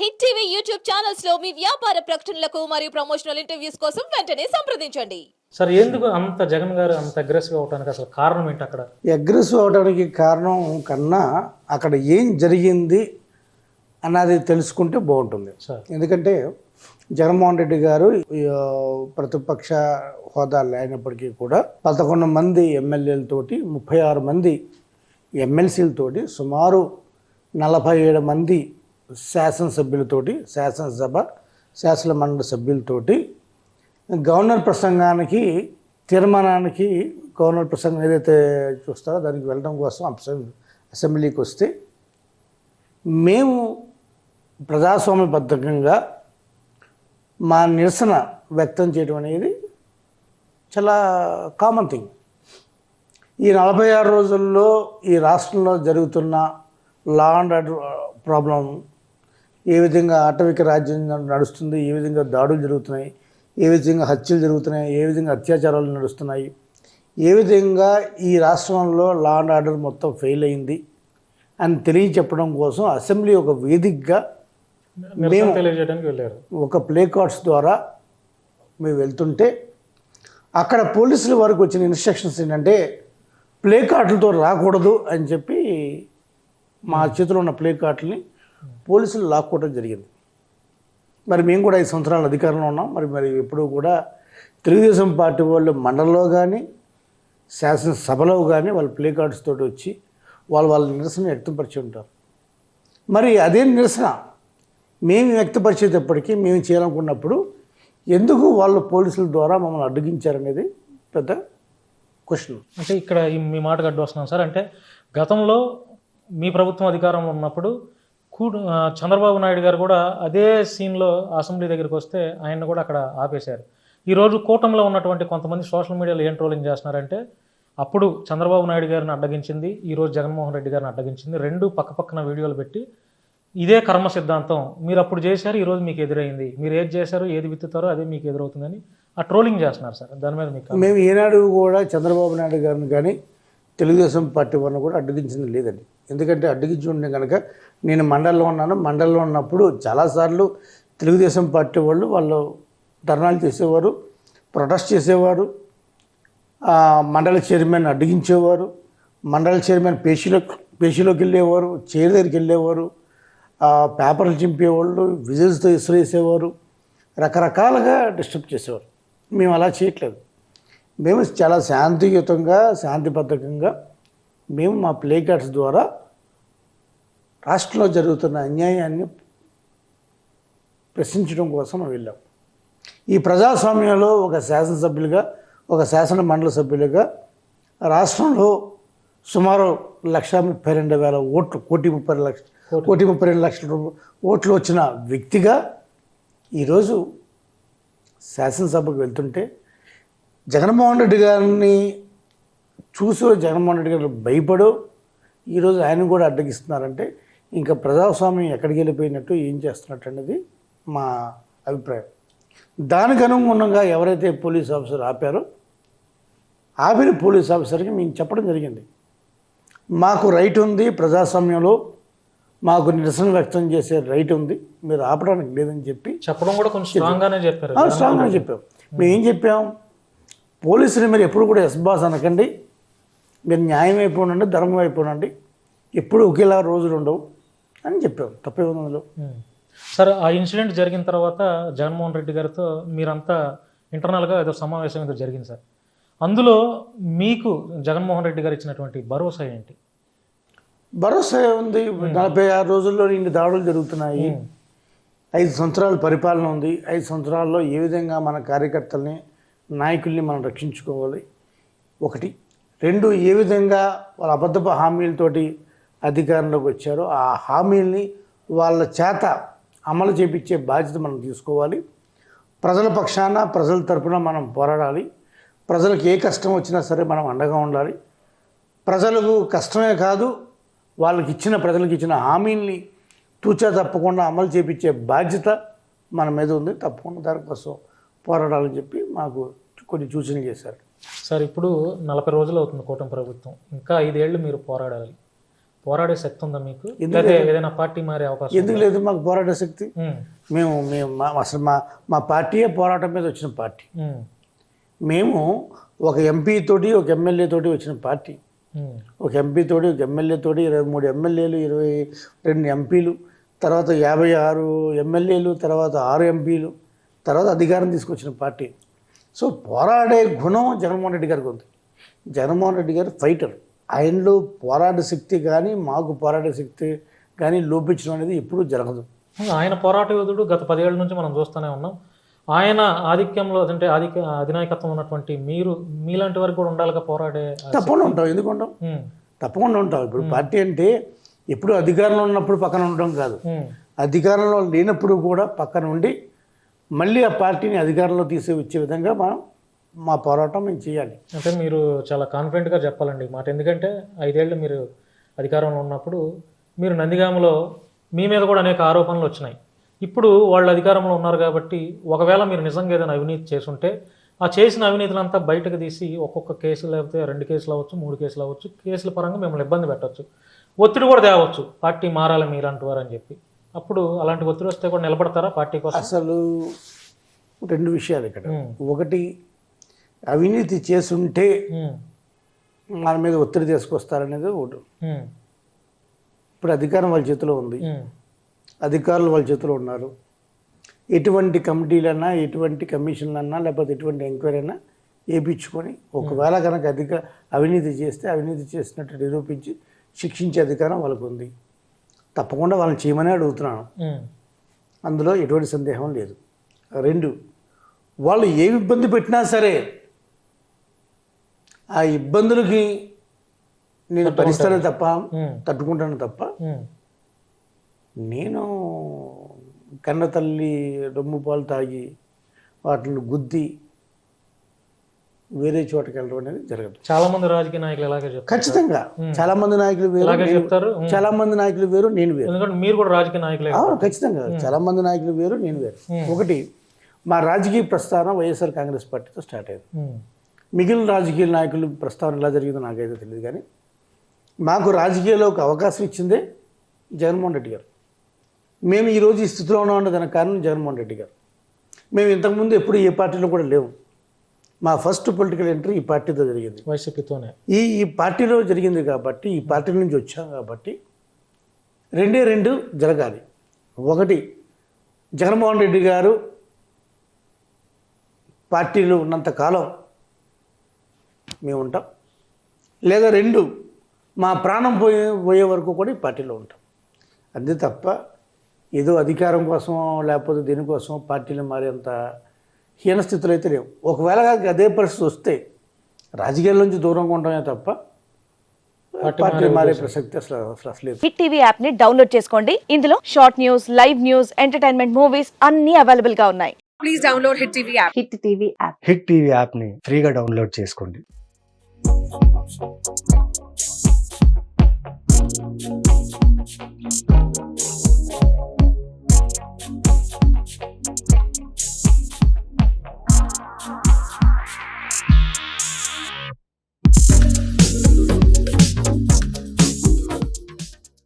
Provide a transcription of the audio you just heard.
Hit TV YouTube ఛానల్స్లో మీ వ్యాపార ప్రకటనలకు మరియు ప్రమోషనల్ ఇంటర్వ్యూస్ కోసం వెంటనే సంప్రదించండి. సార్ ఎందుకు అంత జగన్ గారు అంత అగ్రెసివ్ అవడానికి అసలు కారణం ఏంటి అక్కడ? అగ్రెసివ్ అవడానికి కారణం కన్నా అక్కడ ఏం జరిగింది అన్నది తెలుసుకుంటే బాగుంటుంది. సార్. ఎందుకంటే జగన్మోహన్ రెడ్డి గారు ప్రతిపక్ష హోదా లేనప్పటికీ కూడా పదకొండు మంది ఎమ్మెల్యేలతోటి ముప్పై ఆరు మంది ఎమ్మెల్సీలతోటి సుమారు నలభై ఏడు మంది శాసనసభ్యులతోటి శాసనసభ శాసన మండలి సభ్యులతోటి గవర్నర్ ప్రసంగానికి తీర్మానానికి గవర్నర్ ప్రసంగం ఏదైతే చూస్తారో దానికి వెళ్ళడం కోసం అసెంబ్లీకి వస్తే మేము ప్రజాస్వామ్యబద్ధకంగా మా నిరసన వ్యక్తం చేయడం అనేది చాలా కామన్ థింగ్ ఈ నలభై ఆరు రోజుల్లో ఈ రాష్ట్రంలో జరుగుతున్న లా అండ్ ఆర్డర్ ప్రాబ్లం ఏ విధంగా ఆటవిక రాజ్యం నడుస్తుంది ఏ విధంగా దాడులు జరుగుతున్నాయి ఏ విధంగా హత్యలు జరుగుతున్నాయి ఏ విధంగా అత్యాచారాలు నడుస్తున్నాయి ఏ విధంగా ఈ రాష్ట్రంలో లా అండ్ ఆర్డర్ మొత్తం ఫెయిల్ అయింది అని తెలియచెప్పడం కోసం అసెంబ్లీ ఒక వేదికగా వెళ్ళారు. ఒక ప్లే కార్డ్స్ ద్వారా మేము వెళ్తుంటే అక్కడ పోలీసుల వరకు వచ్చిన ఇన్స్ట్రక్షన్స్ ఏంటంటే ప్లే కార్డులతో రాకూడదు అని చెప్పి మా చేతిలో ఉన్న ప్లే కార్డులని పోలీసులు లాక్కోవడం జరిగింది. మరి మేము కూడా ఐదు సంవత్సరాల అధికారంలో ఉన్నాం. మరి మరి ఎప్పుడు కూడా తెలుగుదేశం పార్టీ వాళ్ళు మండలంలో కానీ శాసనసభలో కానీ వాళ్ళు ప్లే కార్డ్స్ తోటి వచ్చి వాళ్ళు వాళ్ళ నిరసన వ్యక్తపరిచి ఉంటారు. మరి అదే నిరసన మేము వ్యక్తపరిచేటప్పటికీ మేము చేయాలనుకున్నప్పుడు ఎందుకు వాళ్ళు పోలీసుల ద్వారా మమ్మల్ని అడ్డగించారనేది పెద్ద క్వశ్చన్. అంటే ఇక్కడ మీ మాటకు అడ్డు వస్తున్నాం సార్. అంటే గతంలో మీ ప్రభుత్వం అధికారంలో ఉన్నప్పుడు కూడు చంద్రబాబు నాయుడు గారు కూడా అదే సీన్లో అసెంబ్లీ దగ్గరికి వస్తే ఆయన్ని కూడా అక్కడ ఆపేశారు. ఈరోజు కూటమిలో ఉన్నటువంటి కొంతమంది సోషల్ మీడియాలో ఏం ట్రోలింగ్ చేస్తున్నారంటే అప్పుడు చంద్రబాబు నాయుడు గారిని అడ్డగించింది ఈరోజు జగన్మోహన్ రెడ్డి గారిని అడ్డగించింది రెండు పక్క పక్కన వీడియోలు పెట్టి ఇదే కర్మ సిద్ధాంతం మీరు అప్పుడు చేశారు ఈరోజు మీకు ఎదురైంది మీరు ఏది చేశారు ఏది విత్తుతారో అదే మీకు ఎదురవుతుందని ఆ ట్రోలింగ్ చేస్తున్నారు సార్. దాని మీద మీకు మేము ఏనాడు కూడా చంద్రబాబు నాయుడు గారిని కానీ తెలుగుదేశం పార్టీ వాళ్ళని కూడా అడ్డగించింది లేదండి. ఎందుకంటే అడ్డగించి ఉంటే కనుక నేను మండలంలో ఉన్నాను. మండలంలో ఉన్నప్పుడు చాలాసార్లు తెలుగుదేశం పార్టీ వాళ్ళు వాళ్ళు ధర్నాలు చేసేవారు ప్రొటెస్ట్ చేసేవారు మండల చైర్మన్ అడ్డగించేవారు మండల చైర్మన్ పేషీలో పేషీలోకి వెళ్ళేవారు చైర్ దగ్గరికి వెళ్ళేవారు పేపర్లు చింపేవాళ్ళు విజిల్స్తో ఇసురేసేవారు రకరకాలుగా డిస్టర్బ్ చేసేవారు. మేము అలా చేయట్లేదు. మేము చాలా శాంతియుతంగా శాంతిబద్ధకంగా మేము మా ప్లే కార్డ్స్ ద్వారా రాష్ట్రంలో జరుగుతున్న అన్యాయాన్ని ప్రశ్నించడం కోసం మేము వెళ్ళాం. ఈ ప్రజాస్వామ్యంలో ఒక శాసనసభ్యులుగా ఒక శాసన మండలి సభ్యులుగా రాష్ట్రంలో సుమారు లక్ష ముప్పై రెండు వేల ఓట్లు కోటి ముప్పై రెండు లక్ష కోటి. ముప్పై రెండు లక్షల ఓట్లు వచ్చిన వ్యక్తిగా ఈరోజు శాసనసభకు వెళ్తుంటే జగన్మోహన్ రెడ్డి గారిని చూసో జగన్మోహన్ రెడ్డి గారు భయపడో ఈరోజు ఆయన కూడా అడ్డగిస్తున్నారంటే ఇంకా ప్రజాస్వామ్యం ఎక్కడికి వెళ్ళిపోయినట్టు ఏం చేస్తున్నట్టు అనేది మా అభిప్రాయం. దానికి అనుగుణంగా ఎవరైతే పోలీస్ ఆఫీసర్ ఆపారో ఆపిన పోలీస్ ఆఫీసర్కి మేము చెప్పడం జరిగింది. మాకు రైట్ ఉంది ప్రజాస్వామ్యంలో మాకు నిరసన వ్యక్తం చేసే రైట్ ఉంది మీరు ఆపడానికి లేదని చెప్పి చెప్పడం కూడా కొంచెం స్ట్రాంగ్ గానే చెప్పారు. ఆ, స్ట్రాంగ్గా చెప్పాం. మేము ఏం చెప్పాం? పోలీసుని మీరు ఎప్పుడు కూడా ఎస్ బాస్ అనకండి. మీరు న్యాయం ఉండండి ధర్మం ఉండండి. ఎప్పుడు ఒకేలా రోజులు ఉండవు. అని చెప్పాం తప్పే ఉంది అందులో. సార్ ఆ ఇన్సిడెంట్ జరిగిన తర్వాత జగన్మోహన్ రెడ్డి గారితో మీరంతా ఇంటర్నల్గా ఏదో సమావేశం ఏదో జరిగింది సార్. అందులో మీకు జగన్మోహన్ రెడ్డి గారు ఇచ్చినటువంటి భరోసా ఏంటి? భరోసా ఉంది. నలభై ఆరు రోజుల్లో ఇన్ని దాడులు జరుగుతున్నాయి. ఐదు సంవత్సరాల పరిపాలన ఉంది. ఐదు సంవత్సరాల్లో ఏ విధంగా మన కార్యకర్తల్ని నాయకుల్ని మనం రక్షించుకోవాలి? ఒకటి. రెండు ఏ విధంగా వాళ్ళ అబద్ధపు హామీలతోటి అధికారంలోకి వచ్చారో ఆ హామీల్ని వాళ్ళ చేత అమలు చేపించే బాధ్యత మనం తీసుకోవాలి. ప్రజల పక్షాన ప్రజల తరపున మనం పోరాడాలి. ప్రజలకు ఏ కష్టం వచ్చినా సరే మనం అండగా ఉండాలి. ప్రజలకు కష్టమే కాదు వాళ్ళకి ఇచ్చిన ప్రజలకు ఇచ్చిన హామీల్ని తూచా తప్పకుండా అమలు చేపించే బాధ్యత మన మీద ఉంది. తప్పకుండా దానికోసం పోరాడాలని చెప్పి మాకు కొన్ని సూచనలు చేశారు. సార్ ఇప్పుడు నలభై రోజులు అవుతుంది కూటమి ప్రభుత్వం. ఇంకా ఐదేళ్ళు మీరు పోరాడాలి. పోరాడే శక్తి ఉందా మీకు? ఏదైనా పార్టీ మారే అవకాశం ఎందుకు లేదు? మాకు పోరాట శక్తి. మేము మేము మా అసలు మా మా పార్టీయే పోరాటం మీద వచ్చిన పార్టీ. మేము ఒక ఎంపీ తోటి ఒక ఎమ్మెల్యే తోటి వచ్చిన పార్టీ. ఒక ఎంపీ తోటి ఒక ఎమ్మెల్యే తోటి ఇరవై మూడు ఎమ్మెల్యేలు ఇరవై రెండు ఎంపీలు తర్వాత యాభై ఆరు ఎమ్మెల్యేలు తర్వాత ఆరు ఎంపీలు తర్వాత అధికారం తీసుకొచ్చిన పార్టీ. సో పోరాడే గుణం జగన్మోహన్ రెడ్డి గారికి ఉంది. జగన్మోహన్ రెడ్డి గారు ఫైటర్. ఆయనలో పోరాట శక్తి కానీ మాకు పోరాట శక్తి కానీ లోపించడం అనేది ఎప్పుడూ జరగదు. ఆయన పోరాట యోధుడు గత పదేళ్ళ నుంచి మనం చూస్తూనే ఉన్నాం. ఆయన ఆధిక్యంలో అంటే ఆధిక్య అధినాయకత్వం ఉన్నటువంటి మీరు మీలాంటి వరకు కూడా ఉండాలిగా పోరాడే తప్పకుండా ఉంటాం. ఎందుకు ఉంటాం? తప్పకుండా ఉంటాం. ఇప్పుడు పార్టీ అంటే ఎప్పుడు అధికారంలో ఉన్నప్పుడు పక్కన ఉండడం కాదు. అధికారంలో లేనప్పుడు కూడా పక్కన ఉండి మళ్ళీ ఆ పార్టీని అధికారంలో తీసుకొచ్చే విధంగా మనం మా పోరాటం మేము చేయాలి. అంటే మీరు చాలా కాన్ఫిడెంట్గా చెప్పాలండి మాట. ఎందుకంటే ఐదేళ్ళు మీరు అధికారంలో ఉన్నప్పుడు మీరు నందిగామలో మీ మీద కూడా అనేక ఆరోపణలు వచ్చినాయి. ఇప్పుడు వాళ్ళు అధికారంలో ఉన్నారు కాబట్టి ఒకవేళ మీరు నిజంగా ఏదైనా అవినీతి చేసుంటే ఆ చేసిన అవినీతులంతా బయటకు తీసి ఒక్కొక్క కేసు లేకపోతే రెండు కేసులు అవ్వచ్చు మూడు కేసులు అవ్వచ్చు కేసుల పరంగా మిమ్మల్ని ఇబ్బంది పెట్టవచ్చు ఒత్తిడి కూడా తేవచ్చు. పార్టీ మారాలి వారు అని చెప్పి. అప్పుడు అలాంటి ఒత్తిడి వస్తే కూడా నిలబడతారా పార్టీ కోసం? అసలు రెండు విషయాలు ఇక్కడ. ఒకటి అవినీతి చేసుంటే మన మీద ఒత్తిడి తీసుకొస్తారనేది ఒకటి. ఇప్పుడు అధికారం వాళ్ళ చేతిలో ఉంది. అధికారులు వాళ్ళ చేతిలో ఉన్నారు. ఎటువంటి కమిటీలన్నా ఎటువంటి కమిషన్లన్నా లేకపోతే ఎటువంటి ఎంక్వైరీ అయినా వేయించుకొని ఒకవేళ కనుక అధిక అవినీతి చేస్తే అవినీతి చేసినట్టు నిరూపించి శిక్షించే అధికారం వాళ్ళకు ఉంది. తప్పకుండా వాళ్ళని చేయమని అడుగుతున్నాను. అందులో ఎటువంటి సందేహం లేదు. రెండు వాళ్ళు ఏ ఇబ్బంది పెట్టినా సరే ఆ ఇబ్బందులకి నేను భరిస్తానే తప్ప తట్టుకుంటాను తప్ప. నేను కన్న తల్లి రొమ్ము పాలు తాగి వాటిని గుద్ది వేరే చోటకి వెళ్ళడం అనేది జరగదు. చాలా మంది రాజకీయ నాయకులు చెప్తారు? ఖచ్చితంగా. చాలా మంది నాయకులు వేరు చెప్తారు. చాలా మంది నాయకులు వేరు నేను వేరు. ఎందుకంటే మీరు కూడా రాజకీయ నాయకులే ఖచ్చితంగా. చాలా మంది నాయకులు వేరు నేను వేరు. ఒకటి మా రాజకీయ ప్రస్థానం వైఎస్ఆర్ కాంగ్రెస్ పార్టీతో స్టార్ట్ అయింది. మిగిలిన రాజకీయ నాయకులు ప్రస్తావన ఎలా జరిగిందో నాకైతే తెలియదు కానీ మాకు రాజకీయాల్లో ఒక అవకాశం ఇచ్చిందే జగన్మోహన్ రెడ్డి గారు. మేము ఈరోజు ఈ స్థితిలో ఉన్నామంటే దానికి కారణం జగన్మోహన్ రెడ్డి గారు. మేము ఇంతకుముందు ఎప్పుడు ఏ పార్టీలో కూడా లేవు. మా ఫస్ట్ పొలిటికల్ ఎంట్రీ ఈ పార్టీతో జరిగింది. వైసీపీతోనే. ఈ ఈ పార్టీలో జరిగింది కాబట్టి ఈ పార్టీ నుంచి వచ్చాం కాబట్టి రెండే రెండు జరగాలి. ఒకటి జగన్మోహన్ రెడ్డి గారు పార్టీలో ఉన్నంత కాలం మేము ఉంటాం లేదా రెండు మా ప్రాణం పోయే పోయే వరకు కూడా ఈ పార్టీలో ఉంటాం. అంతే తప్ప ఏదో అధికారం కోసం లేకపోతే దీనికోసం పార్టీలు మారేంత హీన స్థితిలో అయితే లేవు. ఒకవేళ అదే పరిస్థితి వస్తే రాజకీయాల నుంచి దూరంగా ఉండటమే తప్ప హిట్ టీవీ యాప్ని డౌన్లోడ్ చేసుకోండి. ఇందులో short news live news entertainment movies అన్ని అవైలబుల్గా ఉన్నాయి. Please download Hit TV app. Hit TV app Hit TV యాప్ని ఫ్రీగా డౌన్లోడ్ చేసుకోండి. Thank you.